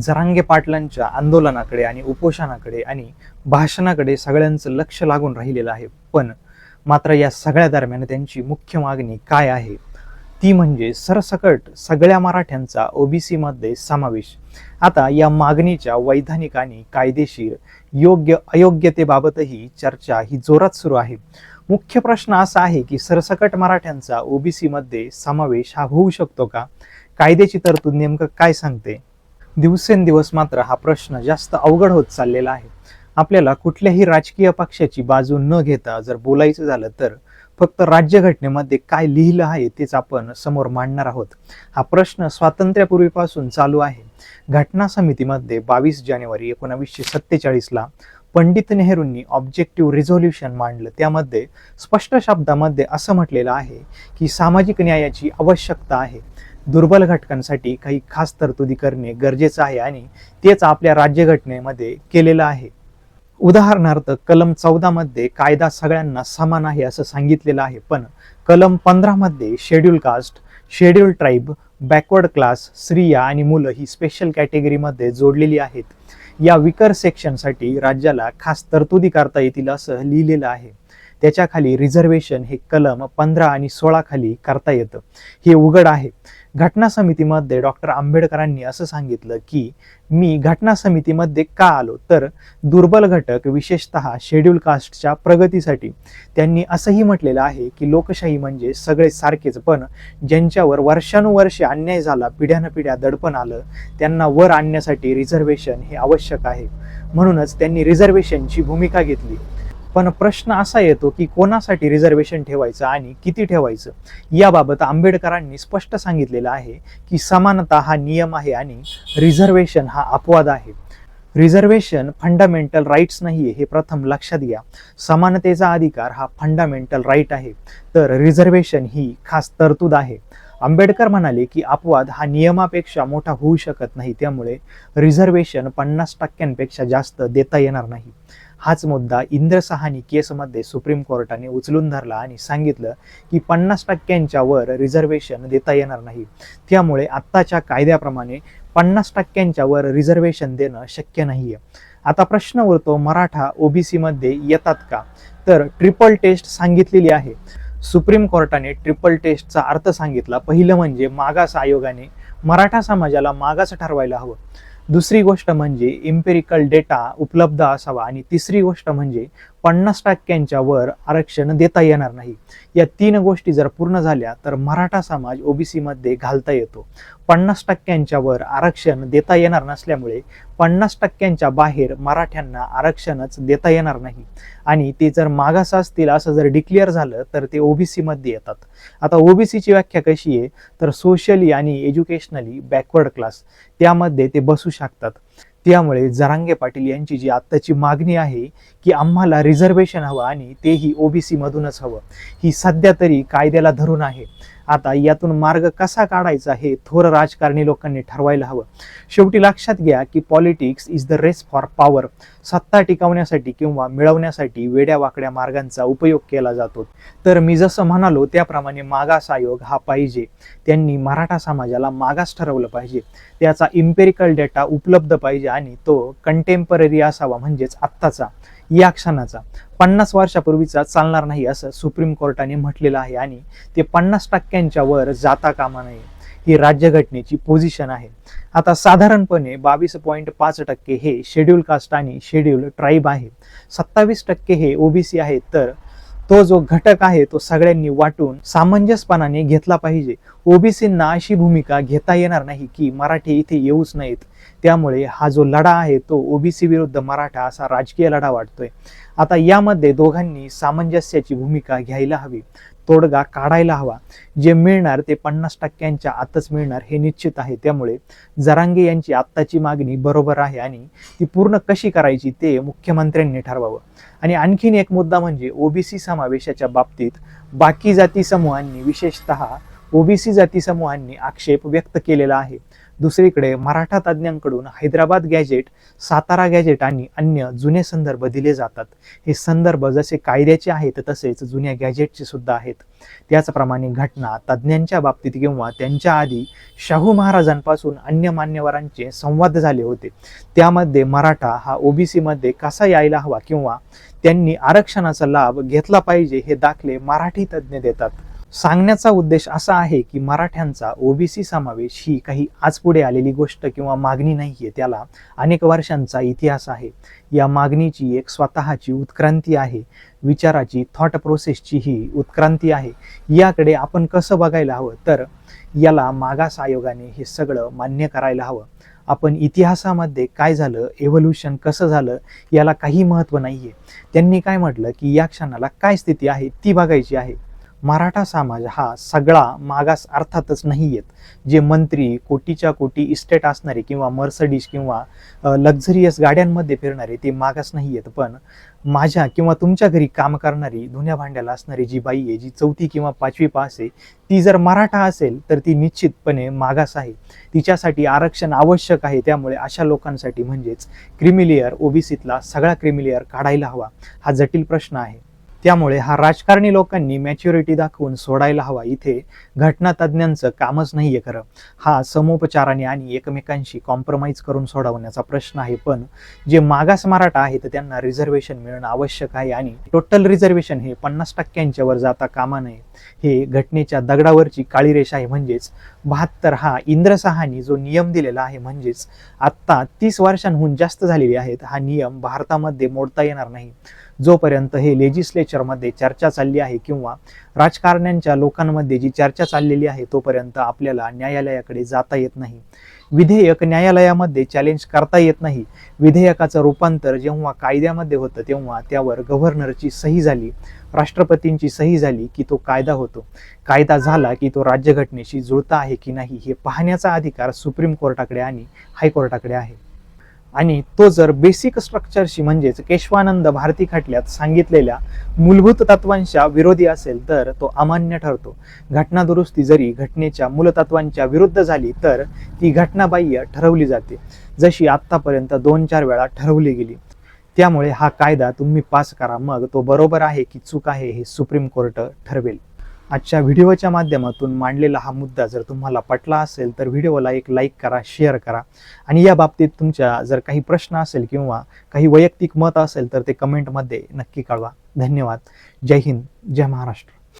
जरांगे पाटलांच्या आंदोलनाकडे आणि उपोषणाकडे आणि भाषणाकडे सगळ्यांचं लक्ष लागून राहिलेलं आहे. पण मात्र या सगळ्या दरम्यान त्यांची मुख्य मागणी काय आहे? ती म्हणजे सरसकट सगळ्या मराठ्यांचा ओबीसीमध्ये समावेश. आता या मागणीच्या वैधानिक आणि कायदेशीर योग्य अयोग्यतेबाबतही चर्चा ही जोरात सुरू आहे. मुख्य प्रश्न असा आहे की सरसकट मराठ्यांचा ओबीसीमध्ये समावेश हा होऊ शकतो का? कायद्याची तरतूद नेमकं काय सांगते? दिवसेंदिवस मात्र हा प्रश्न जास्त अवघड होत चाललेला आहे. आपल्याला कुठल्याही राजकीय पक्षाची बाजू न घेता जर बोलायचं झालं तर फक्त राज्यघटनेमध्ये काय लिहिलं आहे तेच आपण समोर मांडणार आहोत. हा प्रश्न स्वातंत्र्यापूर्वीपासून चालू आहे. घटना समितीमध्ये बावीस जानेवारी एकोणावीसशे सत्तेचाळीसला पंडित नेहरूंनी ऑब्जेक्टिव्ह रिझोल्युशन मांडलं. त्यामध्ये स्पष्ट शब्दामध्ये असं म्हटलेलं आहे की सामाजिक न्यायाची आवश्यकता आहे. दुर्बल घटकांसाठी काही खास तरतुदी करणे गरजेचं आहे आणि तेच आपल्या राज्यघटनेमध्ये केलेलं आहे. उदाहरणार्थ कलम चौदामध्ये कायदा सगळ्यांना समान आहे असं सांगितलेलं आहे पण कलम पंधरामध्ये schedule caste schedule tribe backward class स्त्रिया आणि मुलं ही स्पेशल कॅटेगरीमध्ये जोडलेली आहेत. या विकर सेक्शनसाठी राज्याला खास तरतुदी करता येतील असं लिहिलेलं आहे. त्याच्याखाली रिझर्वेशन हे कलम पंधरा आणि सोळा खाली करता येतं. हे उघड आहे. घटना समितीमध्ये डॉक्टर आंबेडकरांनी असं सांगितलं की मी घटना समितीमध्ये का आलो? तर दुर्बल घटक विशेषतः शेड्यूल कास्टच्या प्रगतीसाठी. त्यांनी असंही म्हटलेलं आहे की लोकशाही म्हणजे सगळे सारखेच पण ज्यांच्यावर वर्षानुवर्षे अन्याय झाला पिढ्यानपिढ्या दडपण आलं त्यांना वर आणण्यासाठी रिझर्वेशन हे आवश्यक आहे. म्हणूनच त्यांनी रिझर्वेशनची भूमिका घेतली. पण प्रश्न असा येतो की कोणासाठी रिझर्वेशन ठेवायचं आणि किती ठेवायचं? याबाबत आंबेडकरांनी स्पष्ट सांगितलेलं आहे की समानता हा नियम आहे आणि रिझर्वेशन हा अपवाद आहे. रिझर्वेशन फंडामेंटल राईट्स नाही हे प्रथम लक्षात घ्या. समानतेचा अधिकार हा फंडामेंटल राईट आहे. तर रिझर्वेशन ही खास तरतूद आहे. आंबेडकर म्हणाले की अपवाद हा नियमापेक्षा मोठा होऊ शकत नाही त्यामुळे रिझर्वेशन पन्नास टक्क्यांपेक्षा जास्त देता येणार नाही. हाच मुद्दा इंद्रसहानी केसमध्ये सुप्रीम कोर्टाने उचलून धरला आणि सांगितलं की पन्नास टक्क्यांच्या वर रिझर्वेशन देता येणार नाही. त्यामुळे आत्ताच्या कायद्याप्रमाणे पन्नास टक्क्यांच्या वर रिझर्वेशन देणं शक्य नाहीये. आता प्रश्न उरतो मराठा ओबीसी मध्ये येतात का? तर ट्रिपल टेस्ट सांगितलेली आहे. सुप्रीम कोर्टाने ट्रिपल टेस्टचा अर्थ सांगितला. पहिलं म्हणजे मागास आयोगाने मराठा समाजाला मागास ठरवायला हवं. दुसरी गोष्ट म्हणजे इम्पेरिकल डेटा उपलब्ध असावा आणि तिसरी गोष्ट म्हणजे पन्नास टक्क्यांच्या वर आरक्षण देता येणार नाही. या तीन गोष्टी जर पूर्ण झाल्या तर मराठा समाज ओबीसी मध्ये घालता येतो. पन्नास टक्क्यांच्या वर आरक्षण देता येणार नसल्यामुळे पन्नास टक्क्यांच्या बाहेर मराठ्यांना आरक्षणच देता येणार नाही. आणि ते जर मागास असतील असं जर डिक्लेअर झालं तर ते ओबीसी मध्ये येतात. आता ओबीसीची व्याख्या कशी आहे? तर सोशली आणि एज्युकेशनली बॅकवर्ड क्लास त्यामध्ये ते बसू शकतात. त्यामुळे जरांगे पाटील यांची जी आत्ताची मागणी आहे की आम्हाला रिझर्वेशन हवं आणि तेही ओबीसी मधूनच हवं. ही सध्या तरी कायद्याला धरून आहे. आता यातून मार्ग कसा काढायचा हे थोर राजकारणी लोकांनी ठरवायला हवं. शेवटी लक्षात घ्या की politics is the race for power सत्ता टिकवण्यासाठी किंवा मिळवण्यासाठी वेड्या वाकड्या मार्गांचा उपयोग केला जातो. तर मी जसं म्हणालो त्याप्रमाणे मागास आयोग हा पाहिजे. त्यांनी मराठा समाजाला मागास ठरवलं पाहिजे. त्याचा इम्पेरिकल डेटा उपलब्ध पाहिजे आणि तो कंटेम्पररी असावा म्हणजेच आत्ताचा. या क्षणाचा. पन्नास वर्षापूर्वीचा चालणार नाही असं सुप्रीम कोर्टाने म्हटलेलं आहे आणि ते पन्नास टक्क्यांच्या वर जाता कामा नये. ही राज्यघटनेची पोझिशन आहे. आता साधारणपणे बावीस पॉईंट पाच टक्के हे शेड्यूल कास्ट आणि शेड्यूल ट्राईब आहे. सत्तावीस टक्के हे ओबीसी आहेत तर तो जो घटक आहे तो सगळ्यांनी वाटून सामंजस्यपणाने घेतला पाहिजे. ओबीसींना अशी भूमिका घेता येणार नाही की मराठी इथे येऊच नाहीत. त्यामुळे हा जो लढा आहे तो ओबीसी विरुद्ध मराठा असा राजकीय लढा वाटतोय. आता यामध्ये दोघांनी सामंजस्याची भूमिका घ्यायला हवी. तोडगा काढायला हवा. जे मिळणार ते पन्नास टक्क्यांच्या आतच मिळणार हे निश्चित आहे. त्यामुळे जरांगे यांची आत्ताची मागणी बरोबर आहे आणि ती पूर्ण कशी करायची ते मुख्यमंत्र्यांनी ठरवावं. आणि आणखीन एक मुद्दा म्हणजे ओबीसी समावेशाच्या बाबतीत बाकी जाती समूहांनी विशेषतः ओबीसी जाती समूहांनी आक्षेप व्यक्त केलेला आहे. दुसरीकडे मराठा तज्ज्ञांकडून हैदराबाद गॅजेट सातारा गॅजेट आणि अन्य जुने संदर्भ दिले जातात. हे संदर्भ जसे कायद्याचे आहेत तसेच जुन्या गॅजेटचे सुद्धा आहेत. त्याचप्रमाणे घटना तज्ज्ञांच्या बाबतीत किंवा त्यांच्या आधी शाहू महाराजांपासून अन्य मान्यवरांचे संवाद झाले होते. त्यामध्ये मराठा हा ओबीसीमध्ये कसा यायला हवा किंवा त्यांनी आरक्षणाचा लाभ घेतला पाहिजे हे दाखले मराठी तज्ज्ञ देतात. सांगण्याचा उद्देश असा आहे की मराठ्यांचा ओबीसी समावेश ही काही आज पुढे आलेली गोष्ट किंवा मागणी नाहीये. त्याला अनेक वर्षांचा इतिहास आहे. या मागणीची एक स्वतःची उत्क्रांती आहे. विचाराची थॉट प्रोसेसची ही उत्क्रांती आहे. याकडे आपण कसं बघायला हवं? तर याला मागास आयोगाने हे सगळं मान्य करायला हवं. आपण इतिहासामध्ये काय झालं? एव्होल्युशन कसं झालं? याला काही महत्त्व नाही आहे त्यांनी काय म्हटलं? की या क्षणाला काय स्थिती आहे? ती बघायची आहे. मराठा समाज हा सगळा मागास अर्थातच नाही येत जे मंत्री कोटीच्या कोटी इस्टेट असणारे किंवा मर्सडीज किंवा लक्झरियस गाड्यांमध्ये फिरणारे ते मागास नाही येत पण माझ्या किंवा तुमच्या घरी काम करणारी धुन्या भांड्याला असणारी जी बाई आहे जी चौथी किंवा पाचवी पास आहे ती जर मराठा असेल तर ती निश्चितपणे मागास आहे. तिच्यासाठी आरक्षण आवश्यक आहे. त्यामुळे अशा लोकांसाठी म्हणजेच क्रिमिलियर ओबीसीतला सगळा क्रिमिलियर काढायला हवा. हा जटिल प्रश्न आहे. त्यामुळे हा राजकारणी लोकांनी मॅच्युरिटी दाखवून सोडायला हवा. इथे घटना तज्ज्ञांचं कामच नाहीये खरं. हा समोपचाराने आणि एकमेकांशी कॉम्प्रोमाइज करून सोडवण्याचा प्रश्न आहे. पण जे मागास मराठा आहेत त्यांना रिझर्वेशन मिळणं आवश्यक आहे आणि टोटल रिझर्वेशन हे पन्नास टक्क्यांच्या वर जाता कामा नये. हे घटनेच्या दगडावरची काळी रेषा आहे. म्हणजेच बहात्तर हा इंद्रसहानी जो नियम दिलेला आहे. म्हणजेच आत्ता तीस वर्षांहून जास्त झालेले आहेत. हा नियम भारतामध्ये मोडता येणार नाही. जोपर्यंत हे लेजिस्लेचरमध्ये चर्चा चालली आहे किंवा राजकारण्यांच्या लोकांमध्ये जी चर्चा चाललेली आहे तोपर्यंत आपल्याला न्यायालयाकडे जाता येत नाही. विधेयक न्यायालयामध्ये चॅलेंज करता येत नाही. विधेयकाचं रूपांतर जेव्हा कायद्यामध्ये होतं तेव्हा त्यावर गव्हर्नरची सही झाली राष्ट्रपतींची सही झाली की तो कायदा होतो. कायदा झाला की तो राज्यघटनेशी जुळता आहे की नाही हे पाहण्याचा अधिकार सुप्रीम कोर्टाकडे आणि हायकोर्टाकडे आहे. आणि तो जर बेसिक स्ट्रक्चरशी म्हणजेच केशवानंद भारती खटल्यात सांगितलेल्या मूलभूत तत्वांच्या विरोधी असेल तर तो अमान्य ठरतो. घटना दुरुस्ती जरी घटनेच्या मूलतत्वांच्या विरुद्ध झाली तर ती घटनाबाह्य ठरवली जाते जशी आत्तापर्यंत दोन चार वेळा ठरवली गेली. त्यामुळे हा कायदा तुम्ही पास करा मग तो बरोबर आहे की चूक आहे हे सुप्रीम कोर्ट ठरवेल. आजच्या व्हिडिओच्या माध्यमातून मांडलेला हा मुद्दा जर तुम्हाला पटला असेल तर व्हिडिओला एक लाईक करा शेअर करा. आणि या बाबतीत तुमच्या जर काही प्रश्न असेल किंवा काही वैयक्तिक मत असेल तर ते कमेंटमध्ये नक्की कळवा. धन्यवाद. जय हिंद. जय महाराष्ट्र.